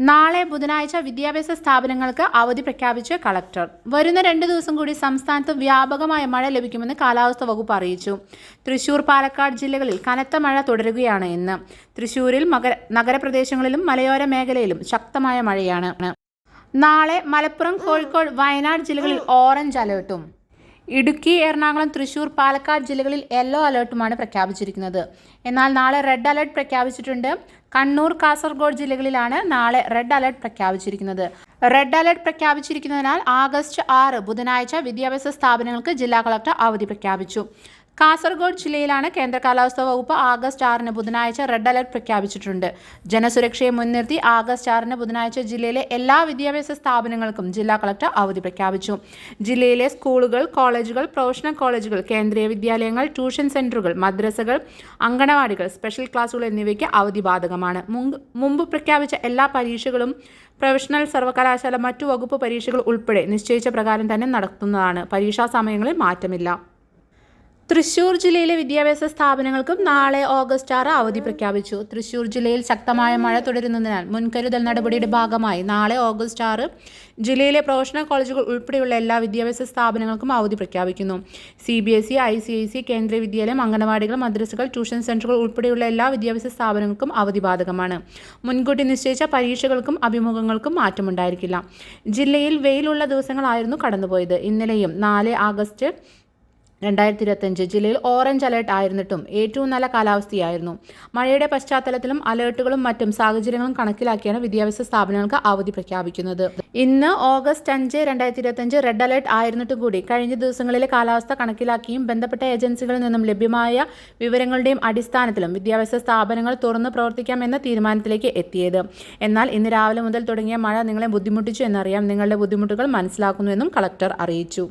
നാളെ ബുധനാഴ്ച വിദ്യാഭ്യാസ സ്ഥാപനങ്ങൾക്ക് അവധി പ്രഖ്യാപിച്ച് കളക്ടർ. വരുന്ന രണ്ട് ദിവസം കൂടി സംസ്ഥാനത്ത് വ്യാപകമായ മഴ ലഭിക്കുമെന്ന് കാലാവസ്ഥാ വകുപ്പ് അറിയിച്ചു. തൃശൂർ പാലക്കാട് ജില്ലകളിൽ കനത്ത മഴ തുടരുകയാണ് ഇന്ന്. തൃശൂരിൽ മകര നഗരപ്രദേശങ്ങളിലും മലയോര മേഖലയിലും ശക്തമായ മഴയാണ്. നാളെ മലപ്പുറം കോഴിക്കോട് വയനാട് ജില്ലകളിൽ ഓറഞ്ച് അലേർട്ടും. ഇടുക്കി എറണാകുളം തൃശൂർ പാലക്കാട് ജില്ലകളിൽ യെല്ലോ അലേർട്ടുമാണ് പ്രഖ്യാപിച്ചിരിക്കുന്നത്. എന്നാൽ നാളെ റെഡ് അലേർട്ട് പ്രഖ്യാപിച്ചിട്ടുണ്ട്. കണ്ണൂർ കാസർഗോഡ് ജില്ലകളിലാണ് നാളെ റെഡ് അലേർട്ട് പ്രഖ്യാപിച്ചിരിക്കുന്നത്. റെഡ് അലേർട്ട് പ്രഖ്യാപിച്ചിരിക്കുന്നതിനാൽ ആഗസ്റ്റ് ആറ് ബുധനാഴ്ച വിദ്യാഭ്യാസ സ്ഥാപനങ്ങൾക്ക് ജില്ലാ കളക്ടർ അവധി പ്രഖ്യാപിച്ചു. കാസർഗോഡ് ജില്ലയിലാണ് കേന്ദ്ര കാലാവസ്ഥാ വകുപ്പ് ആഗസ്റ്റ് ആറിന് ബുധനാഴ്ച റെഡ് അലർട്ട് പ്രഖ്യാപിച്ചിട്ടുണ്ട്. ജനസുരക്ഷയെ മുൻനിർത്തി ആഗസ്റ്റ് ആറിന് ബുധനാഴ്ച ജില്ലയിലെ എല്ലാ വിദ്യാഭ്യാസ സ്ഥാപനങ്ങൾക്കും ജില്ലാ കളക്ടർ അവധി പ്രഖ്യാപിച്ചു. ജില്ലയിലെ സ്കൂളുകൾ കോളേജുകൾ പ്രൊഫഷണൽ കോളേജുകൾ കേന്ദ്രീയ വിദ്യാലയങ്ങൾ ട്യൂഷൻ സെന്ററുകൾ മദ്രസകൾ അങ്കണവാടികൾ സ്പെഷ്യൽ ക്ലാസുകൾ എന്നിവയ്ക്ക് അവധി ബാധകമാണ്. മുമ്പ് പ്രഖ്യാപിച്ച എല്ലാ പരീക്ഷകളും പ്രൊഫഷണൽ സർവകലാശാല മറ്റു വകുപ്പ് പരീക്ഷകൾ ഉൾപ്പെടെ നിശ്ചയിച്ച പ്രകാരം തന്നെ നടത്തുന്നതാണ്. പരീക്ഷാ സമയങ്ങളിൽ മാറ്റമില്ല. തൃശൂർ ജില്ലയിലെ വിദ്യാഭ്യാസ സ്ഥാപനങ്ങൾക്കും നാളെ ഓഗസ്റ്റ് ആറ് അവധി പ്രഖ്യാപിച്ചു. തൃശൂർ ജില്ലയിൽ ശക്തമായ മഴ തുടരുന്നതിനാൽ മുൻകരുതൽ നടപടിയുടെ ഭാഗമായി നാളെ ഓഗസ്റ്റ് ആറ് ജില്ലയിലെ പ്രൊഫഷണൽ കോളേജുകൾ ഉൾപ്പെടെയുള്ള എല്ലാ വിദ്യാഭ്യാസ സ്ഥാപനങ്ങൾക്കും അവധി പ്രഖ്യാപിക്കുന്നു. C B S E I C I C Kendriya Vidyalayam അംഗനവാടികൾ മദ്രസകൾ tuition സെന്ററുകൾ ഉൾപ്പെടെയുള്ള എല്ലാ വിദ്യാഭ്യാസ സ്ഥാപനങ്ങൾക്കും അവധി ബാധകമാണ്. മുൻകൂട്ടി നിശ്ചയിച്ച പരീക്ഷകൾക്കും അഭിമുഖങ്ങൾക്കും മാറ്റമുണ്ടായിരിക്കില്ല. ജില്ലയിൽ വെയിലുള്ള ദിവസങ്ങളായിരുന്നു കടന്നുപോയത്. ഇന്നലെയും നാല് ആഗസ്റ്റ് രണ്ടായിരത്തി ഇരുപത്തഞ്ച് ജില്ലയിൽ ഓറഞ്ച് അലേർട്ട് ആയിരുന്നിട്ടും ഏറ്റവും നല്ല കാലാവസ്ഥയായിരുന്നു. മഴയുടെ പശ്ചാത്തലത്തിലും അലേർട്ടുകളും മറ്റും സാഹചര്യങ്ങളും കണക്കിലാക്കിയാണ് വിദ്യാഭ്യാസ സ്ഥാപനങ്ങൾക്ക് അവധി പ്രഖ്യാപിക്കുന്നത്. ഇന്ന് ഓഗസ്റ്റ് അഞ്ച് രണ്ടായിരത്തി ഇരുപത്തഞ്ച് റെഡ് അലേർട്ട് ആയിരുന്നിട്ടും കൂടി കഴിഞ്ഞ ദിവസങ്ങളിലെ കാലാവസ്ഥ കണക്കിലാക്കിയും ബന്ധപ്പെട്ട ഏജൻസികളിൽ നിന്നും ലഭ്യമായ വിവരങ്ങളുടെയും അടിസ്ഥാനത്തിലും വിദ്യാഭ്യാസ സ്ഥാപനങ്ങൾ തുറന്ന് പ്രവർത്തിക്കാമെന്ന തീരുമാനത്തിലേക്ക് എത്തിയത്. എന്നാൽ ഇന്ന് രാവിലെ മുതൽ തുടങ്ങിയ മഴ നിങ്ങളെ ബുദ്ധിമുട്ടിച്ചു എന്നറിയാം. നിങ്ങളുടെ ബുദ്ധിമുട്ടുകൾ മനസ്സിലാക്കുന്നുവെന്നും കളക്ടർ അറിയിച്ചു.